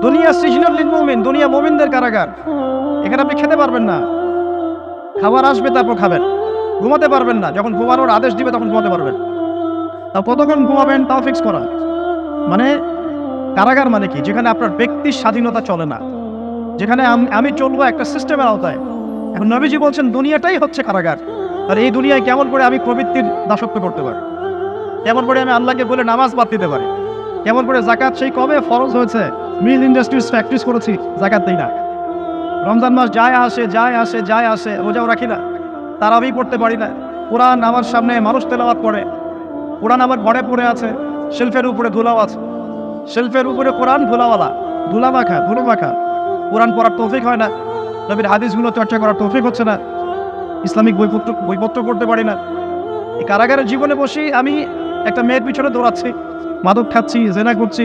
দুনিয়া সৃজনাল লিল মুমিন, দুনিয়া মুমিনদের কারাগার। এখানে আপনি খেতে পারবেন না। খাবার আসবে, তারপর খাবেন। ঘুমাতে পারবেন না। যখন ঘুমানোর আদেশ দিবে, তখন ঘুমাতে পারবেন। তা কতক্ষণ ঘুমাবেন, তাও ফিক্স করা। মানে কারাগার মানে কি? যেখানে আপনার ব্যক্তির স্বাধীনতা চলে না। যেখানে আমি চলবো একটা সিস্টেমের আওতায়। এখন নবীজি বলছেন, দুনিয়াটাই হচ্ছে কারাগার। আর এই দুনিয়ায় কেমন করে আমি প্রবৃত্তির দাসত্ব করতে পারি? কেমন করে আমি আল্লাহকে বলে নামাজ বাদ দিতে পারি? কেমন করে জাকাত সেই কবে ফরজ হয়েছে? মিল ইন্ডাস্ট্রিজ প্র্যাকটিস করেছি, জাকাত দিই না। রমজান মাস যায় আসে যায় আসে যায় আসে, রোজাও রাখি না। তার আমি পড়তে পারি না। কোরআন আমার সামনে মানুষ তেলাওয়াত পড়ে কোরআন আমার ঘরে পড়ে আছে, শেলফের উপরে ধুলাও আছে। শেলফের উপরে কোরআন ধুলাওয়ালা, ধুলা মাখা, ধুলো মাখা। কোরআন পড়ার তৌফিক হয় না। নবীর হাদিসগুলো চর্চা করার তৌফিক হচ্ছে না। ইসলামিক বইপত্র বইপত্র পড়তে পারি না। এই কারাগারের জীবনে বসেই আমি একটা মেয়ের পিছনে দৌড়াচ্ছি। মাদক খাচ্ছি, জেনা করছি।